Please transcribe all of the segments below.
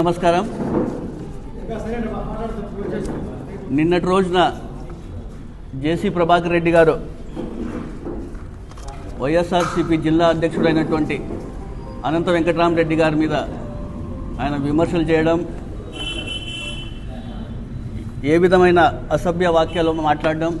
నమస్కారం. నిన్నటి రోజున జేసీ ప్రభాకర్ రెడ్డి గారు వైఎస్ఆర్సీపీ జిల్లా అధ్యక్షుడైనటువంటి అనంత వెంకటరామరెడ్డి గారి మీద ఆయన విమర్శలు చేయడం ఏ విధమైన అసభ్య వాక్యాలు మాట్లాడడం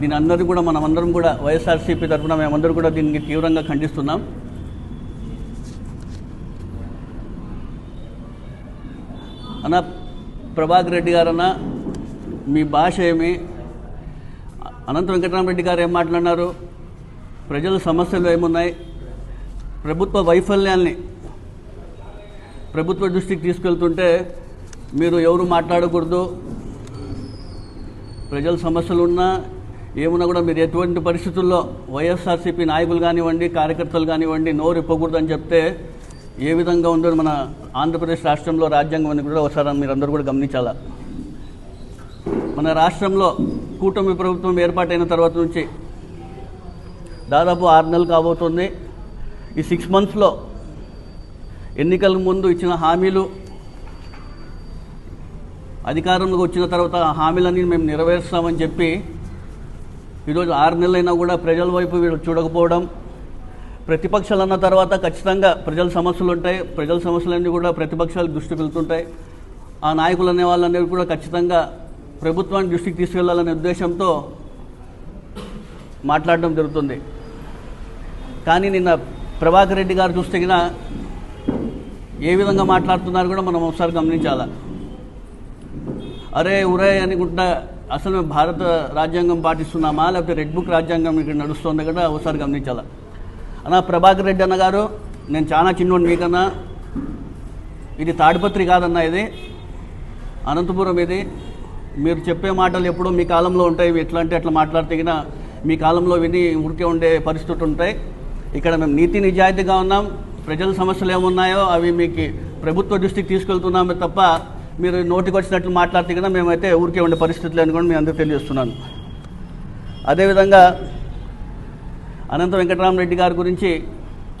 దీని అందరూ కూడా మనమందరం కూడా వైఎస్ఆర్సీపీ తరఫున మేమందరం కూడా దీనికి తీవ్రంగా ఖండిస్తున్నాం. అన్న ప్రభాకర్ రెడ్డి గారన్న మీ భాష ఏమి? అనంత వెంకటరామరెడ్డి గారు ఏం మాట్లాడినారు? ప్రజల సమస్యలు ఏమున్నాయి? ప్రభుత్వ వైఫల్యాల్ని ప్రభుత్వ దృష్టికి తీసుకెళ్తుంటే మీరు ఎవరు మాట్లాడకూడదు? ప్రజల సమస్యలు ఉన్నా ఏమున్నా కూడా మీరు ఎటువంటి పరిస్థితుల్లో వైఎస్ఆర్సీపీ నాయకులు కానివ్వండి కార్యకర్తలు కానివ్వండి నోరు ఇప్పకూడదు అని చెప్తే ఏ విధంగా ఉందో మన ఆంధ్రప్రదేశ్ రాష్ట్రంలో రాజ్యాంగం అని కూడా ఒకసారి మీరందరూ కూడా గమనించాలా? మన రాష్ట్రంలో కూటమి ప్రభుత్వం ఏర్పాటైన తర్వాత నుంచి దాదాపు ఆరు నెలలు కాబోతుంది. ఈ సిక్స్ మంత్స్లో ఎన్నికల ముందు ఇచ్చిన హామీలు అధికారంలోకి వచ్చిన తర్వాత ఆ హామీలన్నీ మేము నెరవేరుస్తామని చెప్పి ఈరోజు ఆరు నెలలైనా కూడా ప్రజల వైపు వీళ్ళు చూడకపోవడం ప్రతిపక్షాలు అన్న తర్వాత ఖచ్చితంగా ప్రజల సమస్యలు ఉంటాయి. ప్రజల సమస్యలన్నీ కూడా ప్రతిపక్షాలు దృష్టికి వెళ్తుంటాయి. ఆ నాయకులు అనే వాళ్ళనేవి కూడా ఖచ్చితంగా ప్రభుత్వాన్ని దృష్టికి తీసుకెళ్ళాలనే ఉద్దేశంతో మాట్లాడడం జరుగుతుంది. కానీ నిన్న ప్రభాకర్ రెడ్డి గారు చూస్తే ఏ విధంగా మాట్లాడుతున్నారు కూడా మనం ఒకసారి గమనించాలా? అరే ఉరే అనుకుంటా అసలు భారత రాజ్యాంగం పాటిస్తున్నామా? లేకపోతే రెడ్ బుక్ రాజ్యాంగం ఇక్కడ నడుస్తుంది కూడా ఒకసారి గమనించాలా? అన్న ప్రభాకర్ రెడ్డి అన్న గారు నేను చాలా చిన్నోడు మీకన్నా. ఇది తాడిపత్రి కాదన్న ఇది. అనంతపురం ఇది. మీరు చెప్పే మాటలు ఎప్పుడో మీ కాలంలో ఉంటాయి. ఎట్లా అంటే అట్లా మాట్లాడితే మీ కాలంలో విని ఉరికే ఉండే పరిస్థితులు ఉంటాయి. ఇక్కడ మేము నీతి నిజాయితీగా ఉన్నాం. ప్రజల సమస్యలు ఏమున్నాయో అవి మీకు ప్రభుత్వ దృష్టికి తీసుకెళ్తున్నామే తప్ప మీరు నోటికి వచ్చినట్లు మాట్లాడితే కదా మేమైతే ఊరికే ఉండే పరిస్థితులు అని కూడా మీ అందరూ తెలియజేస్తున్నాను. అదేవిధంగా అనంత వెంకటరామరెడ్డి గారి గురించి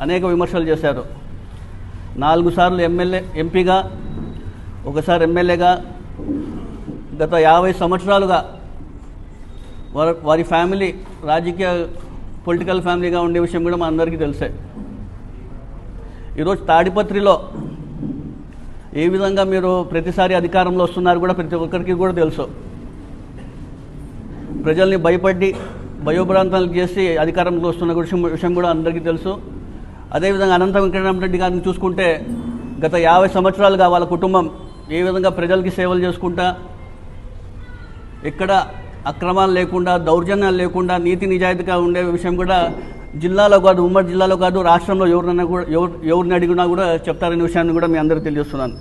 అనేక విమర్శలు చేశారు. నాలుగు సార్లు ఎమ్మెల్యే ఎంపీగా ఒకసారి ఎమ్మెల్యేగా గత యాభై సంవత్సరాలుగా వారి వారి ఫ్యామిలీ రాజకీయ పొలిటికల్ ఫ్యామిలీగా ఉండే విషయం కూడా మా అందరికీ తెలిసే. ఈరోజు తాడిపత్రిలో ఏ విధంగా మీరు ప్రతిసారి అధికారంలో వస్తున్నారు కూడా ప్రతి ఒక్కరికి కూడా తెలుసు. ప్రజల్ని భయపడి భయోభ్రాంతాలు చేసి అధికారంలో వస్తున్న విషయం కూడా అందరికీ తెలుసు. అదేవిధంగా అనంత వెంకటరామరెడ్డి గారిని చూసుకుంటే గత యాభై సంవత్సరాలుగా వాళ్ళ కుటుంబం ఏ విధంగా ప్రజలకి సేవలు చేసుకుంటా ఎక్కడ అక్రమాలు లేకుండా దౌర్జన్యాలు లేకుండా నీతి నిజాయితీగా ఉండే విషయం కూడా జిల్లాలో కాదు ఉమ్మడి జిల్లాలో కాదు రాష్ట్రంలో ఎవరినైనా కూడా ఎవరు ఎవరిని అడిగినా కూడా చెప్తారనే విషయాన్ని కూడా మీ అందరికీ తెలియజేస్తున్నాను.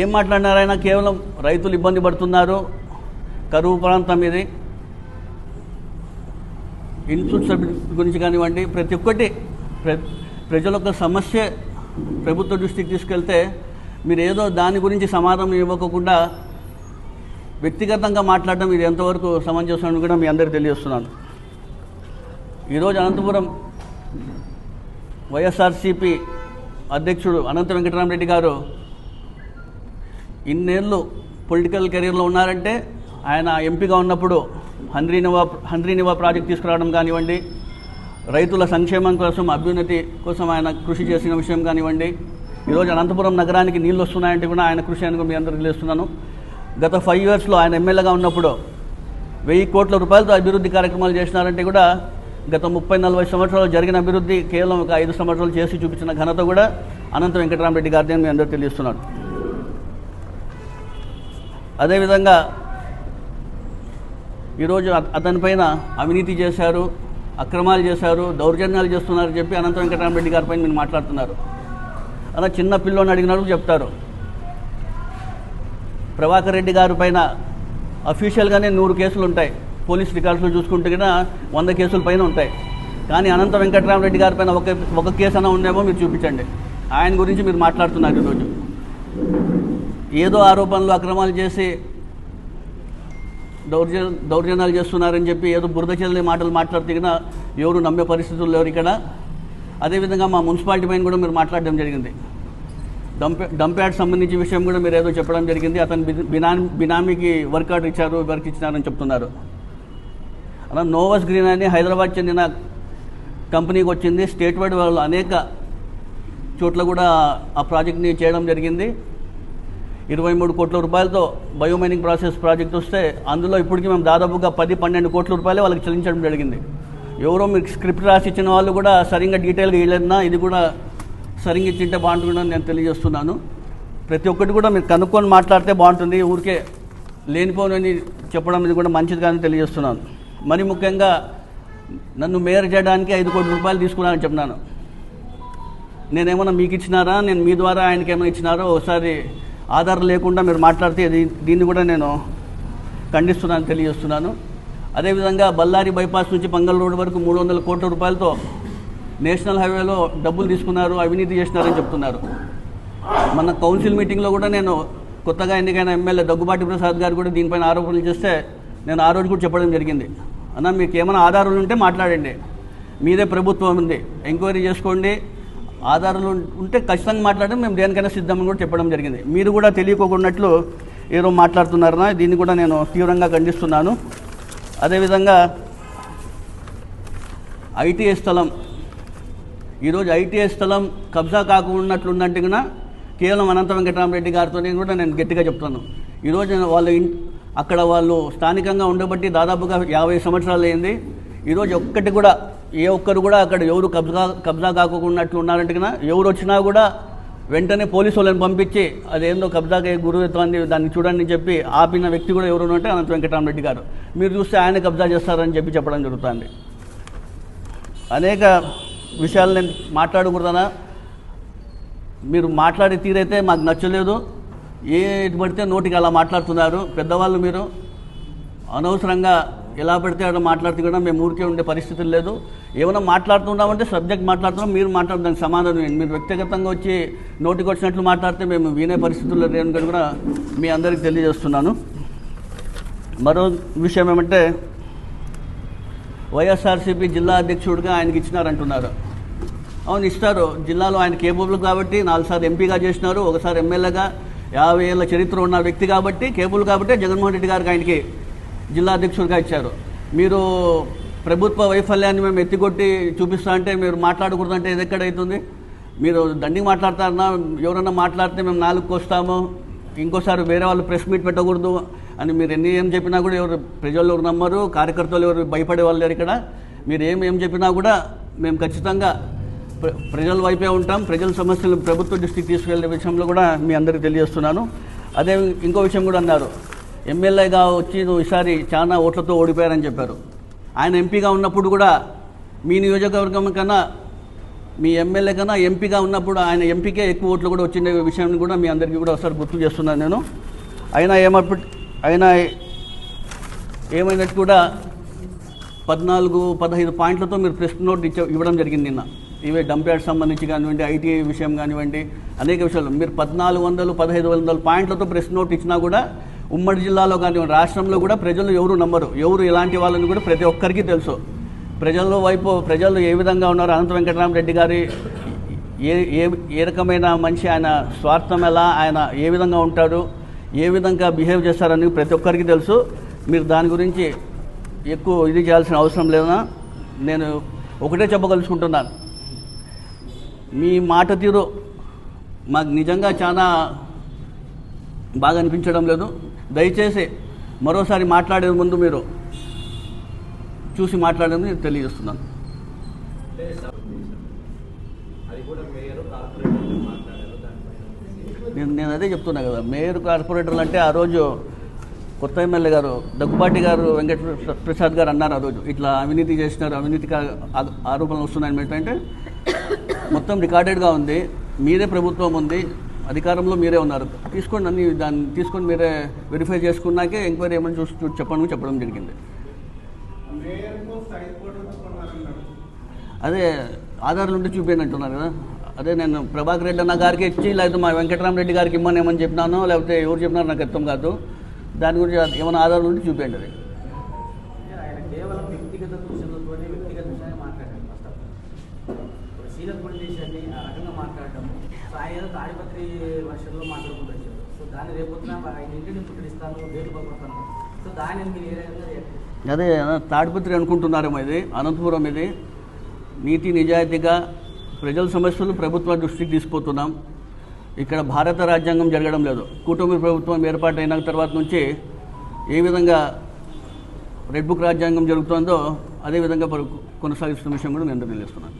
ఏం మాట్లాడినారైనా కేవలం రైతులు ఇబ్బంది పడుతున్నారు. కరువు ప్రాంతం ఇది. ఇన్పుట్ సబ్సిడీ గురించి కానివ్వండి ప్రతి ఒక్కటి ప్ర ప్రజల యొక్క సమస్య ప్రభుత్వ దృష్టికి తీసుకెళ్తే మీరు ఏదో దాని గురించి సమాధానం ఇవ్వకుండా వ్యక్తిగతంగా మాట్లాడడం ఇది ఎంతవరకు సమంజసం అని కూడా మీ అందరికీ తెలియజేస్తున్నాను. ఈరోజు అనంతపురం వైఎస్ఆర్సిపి అధ్యక్షుడు అనంత వెంకటరామరెడ్డి గారు ఇన్నేళ్ళు పొలిటికల్ కెరీర్లో ఉన్నారంటే ఆయన ఎంపీగా ఉన్నప్పుడు హంద్రీనివా హంద్రీనివా ప్రాజెక్ట్ తీసుకురావడం కానివ్వండి రైతుల సంక్షేమం కోసం అభ్యున్నతి కోసం ఆయన కృషి చేసిన విషయం కానివ్వండి ఈరోజు అనంతపురం నగరానికి నీళ్ళు వస్తున్నాయంటే కూడా ఆయన కృషి అని మీ అందరికీ తెలుస్తున్నాను. గత ఫైవ్ ఇయర్స్లో ఆయన ఎమ్మెల్యేగా ఉన్నప్పుడు వెయ్యి కోట్ల రూపాయలతో అభివృద్ధి కార్యక్రమాలు చేసినారంటే కూడా గత ముప్పై నలభై సంవత్సరాలు జరిగిన అభివృద్ధి కేవలం ఒక ఐదు సంవత్సరాలు చేసి చూపించిన ఘనత కూడా అనంత వెంకటరామరెడ్డి గారిని మీ అందరూ తెలియజేస్తున్నారు అదేవిధంగా ఈరోజు అతని అతనిపైన అవినీతి చేశారు అక్రమాలు చేశారు దౌర్జన్యాలు చేస్తున్నారని చెప్పి అనంత వెంకటరామరెడ్డి గారిపైన మీరు మాట్లాడుతున్నారు. అలా చిన్న పిల్లోని అడిగినట్టు చెప్తారు. ప్రభాకర్ రెడ్డి గారి పైన అఫీషియల్గానే నూరు కేసులు ఉంటాయి. పోలీస్ రికార్డ్స్లో చూసుకుంటే కూడా వంద కేసుల పైన ఉంటాయి. కానీ అనంత వెంకటరామరెడ్డి గారి పైన ఒక ఒక కేసు అన్న ఉందేమో మీరు చూపించండి. ఆయన గురించి మీరు మాట్లాడుతున్నారు ఈరోజు. ఏదో ఆరోపణలు అక్రమాలు చేసి దౌర్జ దౌర్జన్యాలు చేస్తున్నారని చెప్పి ఏదో బురద చెల్లని మాటలు మాట్లాడితే ఎవరు నమ్మే పరిస్థితులు లేరు ఇక్కడ. అదేవిధంగా మా మున్సిపాలిటీ పైన కూడా మీరు మాట్లాడడం జరిగింది. డంప్ డంప్ సంబంధించిన విషయం కూడా మీరు ఏదో చెప్పడం జరిగింది. అతను బినామీ బినామీకి వర్క్ ఆర్డర్ ఇచ్చారు వర్క్ ఇచ్చినారని చెప్తున్నారు. అలా నోవస్ గ్రీన్ అని హైదరాబాద్ చెందిన కంపెనీకి వచ్చింది. స్టేట్ వైడ్ వాళ్ళు అనేక చోట్ల కూడా ఆ ప్రాజెక్ట్ని చేయడం జరిగింది. ఇరవై మూడు కోట్ల రూపాయలతో బయోమైనింగ్ ప్రాసెస్ ప్రాజెక్ట్ వస్తే అందులో ఇప్పటికీ మేము దాదాపుగా పది పన్నెండు కోట్ల రూపాయలు వాళ్ళకి చెల్లించడం జరిగింది. ఎవరో మీకు స్క్రిప్ట్ రాసి ఇచ్చిన వాళ్ళు కూడా సరిగ్గా డీటెయిల్గా ఇవ్వలేదన్నా ఇది కూడా సరిగ్గా ఇచ్చింటే బాగుంటుందని నేను తెలియజేస్తున్నాను. ప్రతి ఒక్కటి కూడా మీరు కనుక్కొని మాట్లాడితే బాగుంటుంది. ఊరికే లేనిపోనని చెప్పడం ఇది కూడా మంచిది కానీ తెలియజేస్తున్నాను. మరి ముఖ్యంగా నన్ను మేయర్ చేయడానికి ఐదు కోట్ల రూపాయలు తీసుకున్నానని చెప్పినాను నేనేమన్నా మీకు ఇచ్చినారా? నేను మీ ద్వారా ఆయనకి ఏమైనా ఇచ్చినారో? ఒకసారి ఆధారం లేకుండా మీరు మాట్లాడితే దీన్ని కూడా నేను ఖండిస్తున్నాను తెలియజేస్తున్నాను. అదేవిధంగా బళ్ళారి బైపాస్ నుంచి పంగల్ రోడ్ వరకు మూడు వందల కోట్ల రూపాయలతో నేషనల్ హైవేలో డబ్బులు తీసుకున్నారు అవినీతి చేసినారని చెప్తున్నారు. మన కౌన్సిల్ మీటింగ్లో కూడా నేను కొత్తగా ఎన్నికైన ఎమ్మెల్యే దగ్గుబాటి ప్రసాద్ గారు కూడా దీనిపైన ఆరోపణలు చేస్తే నేను ఆ రోజు కూడా చెప్పడం జరిగింది. అన్న మీకు ఏమైనా ఆధారాలు ఉంటే మాట్లాడండి. మీదే ప్రభుత్వం ఉంది. ఎంక్వైరీ చేసుకోండి. ఆధారాలు ఉంటే ఖచ్చితంగా మాట్లాడడం మేము దేనికైనా సిద్ధమని కూడా చెప్పడం జరిగింది. మీరు కూడా తెలియకోకున్నట్లు ఏదో మాట్లాడుతున్నారనా? దీన్ని కూడా నేను తీవ్రంగా ఖండిస్తున్నాను. అదేవిధంగా ఐటీఐ స్థలం ఈరోజు ఐటీఐ స్థలం కబ్జా కాకున్నట్లుందంటే కూడా కేవలం అనంత వెంకటరామరెడ్డి గారితో కూడా నేను గట్టిగా చెప్తాను. ఈరోజు నేను వాళ్ళ అక్కడ వాళ్ళు స్థానికంగా ఉండబట్టి దాదాపుగా యాభై సంవత్సరాలు అయింది ఈరోజు ఒక్కటి కూడా ఏ ఒక్కరు కూడా అక్కడ ఎవరు కబ్జా కబ్జా కాకుండా ఉన్నారంటే కదా ఎవరు వచ్చినా కూడా వెంటనే పోలీసు వాళ్ళని పంపించి అదేందో కబ్జాకి గురువుతోంది దాన్ని చూడండి అని చెప్పి ఆపిన వ్యక్తి కూడా ఎవరు ఉంటే అనంత వెంకటరామరెడ్డి గారు. మీరు చూస్తే ఆయన కబ్జా చేస్తారని చెప్పి చెప్పడం జరుగుతుంది. అనేక విషయాలు నేను మాట్లాడకూడదనా మీరు మాట్లాడే తీరైతే మాకు నచ్చలేదు. ఏ పడితే నోటికి అలా మాట్లాడుతున్నారు. పెద్దవాళ్ళు మీరు. అనవసరంగా ఎలా పడితే అక్కడ మాట్లాడితే కూడా మేము ఊరికే ఉండే పరిస్థితులు లేదు. ఏమైనా మాట్లాడుతున్నామంటే సబ్జెక్ట్ మాట్లాడుతున్నాం మీరు మాట్లాడడానికి సమాధానం ఏంటి? మీరు వ్యక్తిగతంగా వచ్చి నోటికి వచ్చినట్లు మాట్లాడితే మేము వినే పరిస్థితుల్లో లేని కూడా మీ అందరికీ తెలియజేస్తున్నాను. మరో విషయం ఏమంటే వైఎస్ఆర్సీపీ జిల్లా అధ్యక్షుడిగా ఆయనకి ఇచ్చినారంటున్నారు. అవును ఇస్తారు. జిల్లాలో ఆయన కేబుల్ కాబట్టి నాలుగుసార్లు ఎంపీగా చేసినారు ఒకసారి ఎమ్మెల్యేగా యాభై ఏళ్ళ చరిత్ర ఉన్న వ్యక్తి కాబట్టి కేబుల్ కాబట్టి జగన్మోహన్ రెడ్డి గారికి ఆయనకి జిల్లా అధ్యక్షుడిగా ఇచ్చారు. మీరు ప్రభుత్వ వైఫల్యాన్ని మేము ఎత్తికొట్టి చూపిస్తా అంటే మీరు మాట్లాడకూడదంటే ఇది ఎక్కడైతుంది? మీరు దండికి మాట్లాడతారన్నా ఎవరన్నా మాట్లాడితే మేము నాలుగు వస్తాము ఇంకోసారి వేరే వాళ్ళు ప్రెస్ మీట్ పెట్టకూడదు అని మీరు ఎన్ని ఏం చెప్పినా కూడా ఎవరు ప్రజలు ఎవరు నమ్మరు కార్యకర్తలు ఎవరు భయపడే వాళ్ళు లేరు ఇక్కడ. మీరు ఏం ఏం చెప్పినా కూడా మేము ఖచ్చితంగా ప్ర- ప్రజల వైపే ఉంటాం. ప్రజల సమస్యలు ప్రభుత్వ దృష్టికి తీసుకెళ్ళే విషయంలో కూడా మీ అందరికీ తెలియజేస్తున్నాను. అదే ఇంకో విషయం కూడా అన్నారు. ఎమ్మెల్యేగా వచ్చి నువ్వు ఈసారి చాలా ఓట్లతో ఓడిపోయారని చెప్పారు. ఆయన ఎంపీగా ఉన్నప్పుడు కూడా మీ నియోజకవర్గం కన్నా మీ ఎమ్మెల్యే కన్నా ఎంపీగా ఉన్నప్పుడు ఆయన ఎంపీకే ఎక్కువ ఓట్లు కూడా వచ్చిన విషయాన్ని కూడా మీ అందరికీ కూడా ఒకసారి గుర్తు చేస్తున్నాను నేను. అయినా ఏమప్పటి అయినా ఏమైనట్టు కూడా పద్నాలుగు పదహైదు పాయింట్లతో మీరు ప్రెస్ నోట్ ఇచ్చ ఇవ్వడం జరిగింది నిన్న. ఇవే డంప్ యార్డ్ సంబంధించి కానివ్వండి ఐటీఐ విషయం కానివ్వండి అనేక విషయాలు. మీరు పద్నాలుగు వందలు పదహైదు వందల పాయింట్లతో ప్రెస్ నోట్ ఇచ్చినా కూడా ఉమ్మడి జిల్లాలో కానీ రాష్ట్రంలో కూడా ప్రజలు ఎవరు నమ్మరు. ఎవరు ఇలాంటి వాళ్ళని కూడా ప్రతి ఒక్కరికి తెలుసు. ప్రజల వైపు ప్రజలు ఏ విధంగా ఉన్నారు? అనంత వెంకటరామరెడ్డి గారి ఏ ఏ ఏ రకమైన మనిషి ఆయన స్వార్థం ఎలా? ఆయన ఏ విధంగా ఉంటాడు? ఏ విధంగా బిహేవ్ చేస్తారని ప్రతి ఒక్కరికి తెలుసు. మీరు దాని గురించి ఎక్కువ ఇది చేయాల్సిన అవసరం లేదా నేను ఒకటే చెప్పగలుచుకుంటున్నాను మీ మాట తీరు మాకు నిజంగా చాలా బాగా అనిపించడం లేదు. దయచేసి మరోసారి మాట్లాడే ముందు మీరు చూసి మాట్లాడేది తెలియజేస్తున్నాను. నేను నేను అదే చెప్తున్నా కదా మేయర్ కార్పొరేటర్లు అంటే ఆ రోజు కొత్త ఎమ్మెల్యే గారు దగ్గుబాటి గారు వెంకట ప్రసాద్ గారు అన్నారు ఆ రోజు. ఇట్లా అవినీతి చేసినారు అవినీతి ఆరోపణలు వస్తున్నాయని ఏంటంటే మొత్తం రికార్డెడ్గా ఉంది మీరే ప్రభుత్వం ఉంది అధికారంలో మీరే ఉన్నారు. తీసుకోండి అన్ని దాన్ని తీసుకొని మీరే వెరిఫై చేసుకున్నాకే ఎంక్వైరీ ఏమని చూసి చూ- చెప్పండి చెప్పడం జరిగింది. అదే ఆధారాలు ఉంటే చూపించండి అంటున్నారు కదా. అదే నేను ప్రభాకర్ రెడ్డి అన్న గారికి ఇచ్చి లేకపోతే మా వెంకటరామరెడ్డి గారికి ఇమ్మని ఏమని చెప్పినానో లేకపోతే ఎవరు చెప్పినారో నాకు అర్థం కాదు. దాని గురించి ఏమైనా ఆధారాలు ఉంటే చూపించండి అది. అదే తాడిపత్రి అనుకుంటున్నారేమో ఇది అనంతపురం ఇది. నీతి నిజాయితీగా ప్రజల సమస్యలు ప్రభుత్వ దృష్టికి తీసుకుపోతున్నాం. ఇక్కడ భారత రాజ్యాంగం జరగడం లేదు. కూటమి ప్రభుత్వం ఏర్పాటైన తర్వాత నుంచి ఏ విధంగా రెడ్ బుక్ రాజ్యాంగం జరుగుతుందో అదే విధంగా కొనసాగిస్తున్న విషయం కూడా నేను తెలియజేస్తున్నాను.